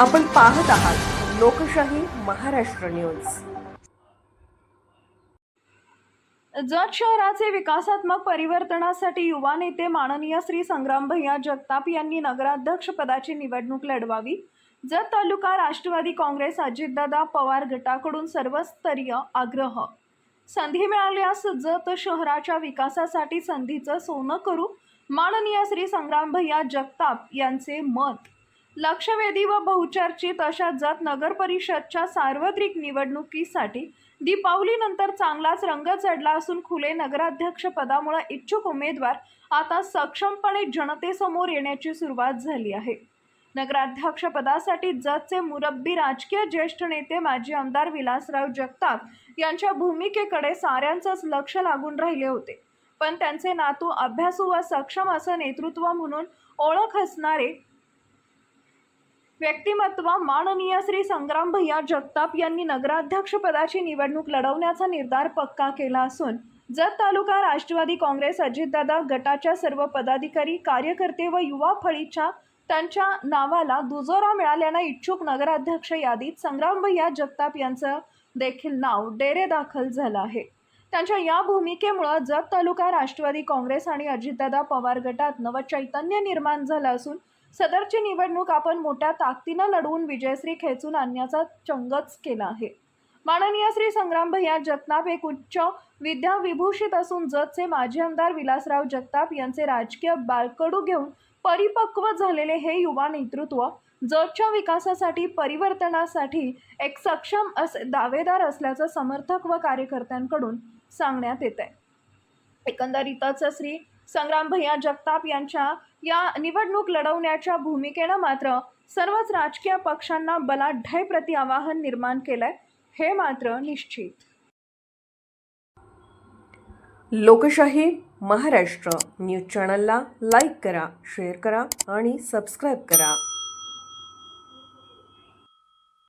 आपण पाहत आहात लोकशाही महाराष्ट्र न्यूज. जत शहराचे विकासात्मक परिवर्तनासाठी युवा नेते माननीय श्री संग्राम भैया जगताप यांनी नगराध्यक्ष पदाची निवडणूक लढवावी. जत तालुका राष्ट्रवादी काँग्रेस अजितदादा पवार गटाकडून सर्वस्तरीय आग्रह. संधी मिळाल्यास जत शहराच्या विकासासाठी संधीचं सोनं करू. माननीय श्री संग्राम भैया जगताप यांचे मत. लक्षवेधी व बहुचर्चित अशा जत नगर परिषदच्या सार्वत्रिक निवडणुकीसाठी दीपावलीनंतर चांगलाच रंग चढला असून खुले नगराध्यक्ष पदामुळे इच्छुक उमेदवार आता सक्षमपणे जनतेसमोर येण्याची सुरुवात झाली आहे. नगराध्यक्ष पदासाठी जतचे मुरब्बी राजकीय ज्येष्ठ नेते माजी आमदार विलासराव जगताप यांच्या भूमिकेकडे साऱ्यांचंच लक्ष लागून राहिले होते. पण त्यांचे नातू अभ्यासू व सक्षम असं नेतृत्व म्हणून ओळख असणारे व्यक्तिमत्व माननीय श्री संग्राम भैया जगताप यांनी नगराध्यक्ष पदाची निवडणूक लढवण्याचा निर्धार पक्का केला असून जत तालुका राष्ट्रवादी काँग्रेस अजितदादा गटाच्या सर्व पदाधिकारी कार्यकर्ते व युवा फळीच्या त्यांच्या नावाला दुजोरा मिळाल्यानं इच्छुक नगराध्यक्ष यादीत संग्राम भैया जगताप यांचं देखील नाव डेरे दाखल झालं आहे. त्यांच्या या भूमिकेमुळं जत तालुका राष्ट्रवादी काँग्रेस आणि अजितदादा पवार गटात नवचैतन्य निर्माण झालं असून सदरची निवडणूक आपण मोठ्या ताकदीनं लढवून विजयश्री खेचून आणण्याचा चंगच केला आहे. माननीय श्री संग्राम भैया जगताप एक उच्च विद्या विभूषित असून जतचे माजी आमदार विलासराव जगताप यांचे राजकीय बाळकडू घेऊन परिपक्व झालेले हे युवा नेतृत्व जतच्या विकासासाठी परिवर्तनासाठी एक सक्षम असे दावेदार असल्याचं समर्थक व कार्यकर्त्यांकडून सांगण्यात येत आहे एकंदरीतच श्री संग्राम भैया जगताप यांच्या या निवडणूक लढवण्याच्या भूमिकेनं मात्र सर्वच राजकीय पक्षांना बलाढ्य प्रति आवाहन निर्माण केलंय. हे मात्र निश्चित. लोकशाही महाराष्ट्र न्यूज चॅनलला लाईक करा शेअर करा आणि सबस्क्राईब करा.